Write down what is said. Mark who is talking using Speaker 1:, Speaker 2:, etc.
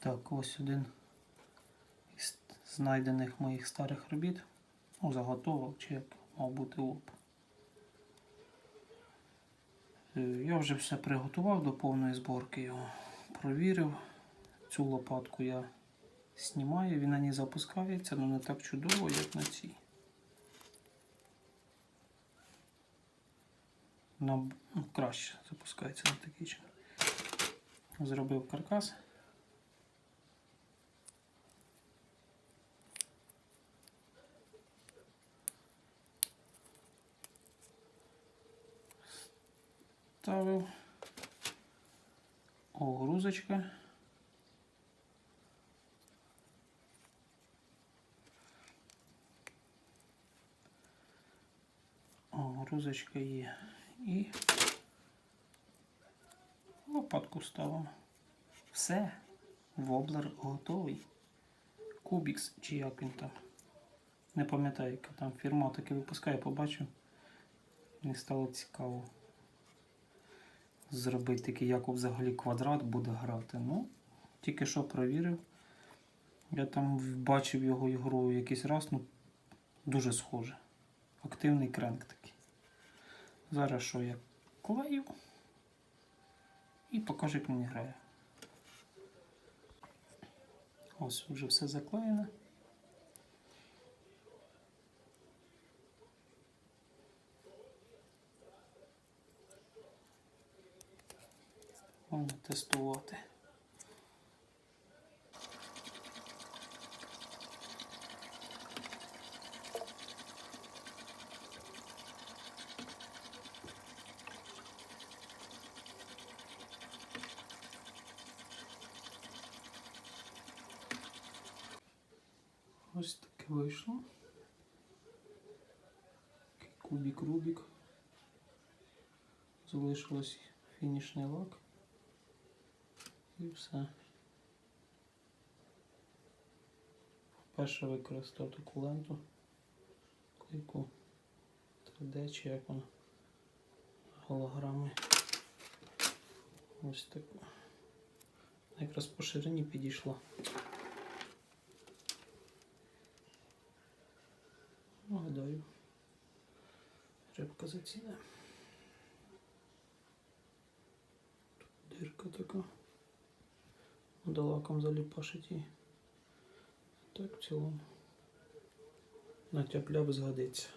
Speaker 1: Так, ось один із знайдених моїх старих робіт. Ну, заготовок, чи як мав бути луп. Е, Я вже все приготував до повної зборки його. Провірив. Цю лопатку я знімаю, він на ній запускається, але не так чудово, як на цій. На, ну, краще запускається на такий чин. Зробив каркас. Ставив огрузочка. Огрузочка є. І лопатку ставимо. Все. Воблер готовий. Кубікс чи як він там. Не пам'ятаю, яка там фірма таки випускає, побачив. Мені стало цікаво зробити такий, як взагалі квадрат буде грати. Ну, тільки що провірив. Я там бачив його ігру якийсь раз, ну дуже схоже. Активний кренк такий. Зараз що я клею і покажу, як мені грає. Ось вже все заклеєно. Можна тестувати. Ось таке вийшло. Кубік Рубік. Залишилось фінішний лак. І все. Вперше використав таку ленту. Клейку 3D чи як вона. Голограми. Ось таку. Якраз по ширині підійшла. Ну, гадаю. Рибка заціне. Тут дирка така. До лаком заліпашить її. Так в цілому. Натяпляв згодиться.